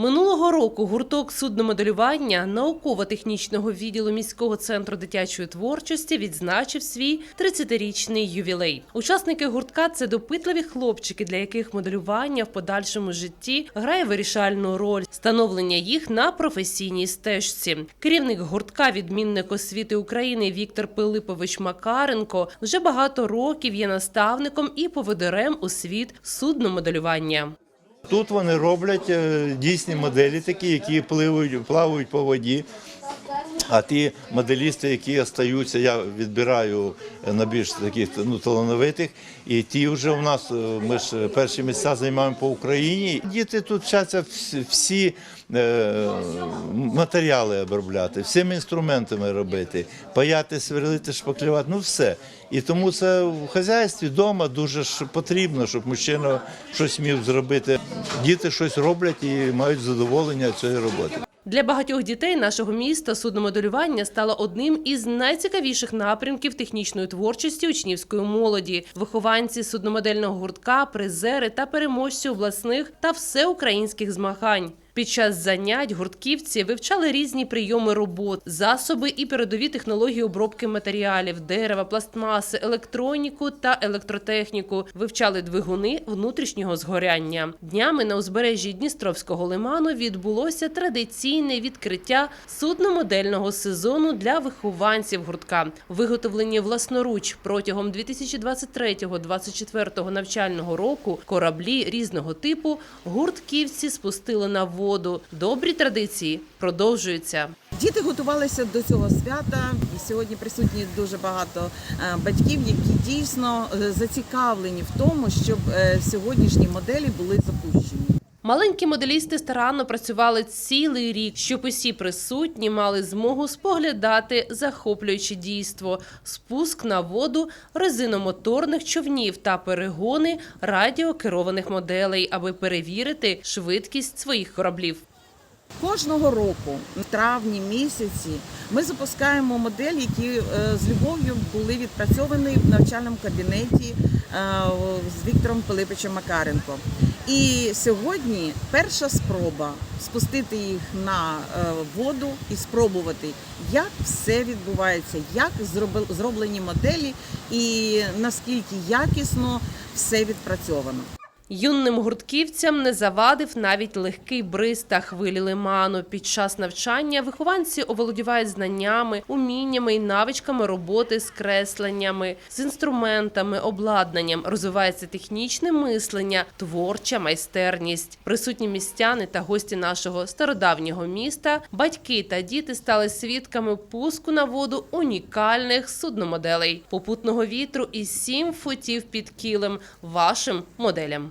Минулого року гурток судномоделювання науково-технічного відділу міського центру дитячої творчості відзначив свій 30-річний ювілей. Учасники гуртка це допитливі хлопчики, для яких моделювання в подальшому житті грає вирішальну роль становлення їх на професійній стежці. Керівник гуртка, відмінник освіти України Віктор Пилипович Макаренко, вже багато років є наставником і поведерем у світ судномоделювання. Тут вони роблять е, дійсні моделі, такі, які пливають, плавають по воді. А ті моделісти, які остаються, я відбираю е, на більш таких ну, талановитих. І ті вже у нас, е, ми ж перші місця займаємо по Україні. Діти тут вчаться всі- е, матеріали обробляти, всіми інструментами робити, паяти, сверлити, шпаклювати, ну все. І тому це в хазяйстві вдома дуже ж потрібно, щоб мужчина щось міг зробити. Діти щось роблять і мають задоволення цієї роботи. Для багатьох дітей нашого міста судномоделювання стало одним із найцікавіших напрямків технічної творчості учнівської молоді. Вихованці судномодельного гуртка, призери та переможці обласних та всеукраїнських змагань. Під час занять гуртківці вивчали різні прийоми робот, засоби і передові технології обробки матеріалів, дерева, пластмаси, електроніку та електротехніку. Вивчали двигуни внутрішнього згоряння. Днями на узбережжі Дністровського лиману відбулося традиційне відкриття судномодельного сезону для вихованців гуртка. Виготовлені власноруч протягом 2023-2024 навчального року кораблі різного типу гуртківці спустили на воду. Добрі традиції продовжуються. Діти готувалися до цього свята, сьогодні присутні дуже багато е, батьків, які дійсно е, зацікавлені в тому, щоб е, сьогоднішні моделі були запущені. Маленькі моделісти старанно працювали цілий рік, щоб усі присутні мали змогу споглядати захоплююче дійство, спуск на воду резиномоторних човнів та перегони радіокерованих моделей, аби перевірити швидкість своїх кораблів. Кожного року, в травні місяці, ми запускаємо модель, які е, з любов'ю були відпрацьовані в навчальному кабінеті е, з Віктором Пилипичем Макаренко. І сьогодні перша спроба спустити їх на е, воду і спробувати, як все відбувається, як зроблені моделі і наскільки якісно все відпрацьовано. Юним гуртківцям не завадив навіть легкий бриз та хвилі лиману. Під час навчання вихованці оволодівають знаннями, уміннями і навичками роботи з кресленнями, з інструментами, обладнанням. Розвивається технічне мислення, творча майстерність. Присутні містяни та гості нашого стародавнього міста, батьки та діти стали свідками пуску на воду унікальних судномоделей, попутного вітру і сім футів під кілем вашим моделям.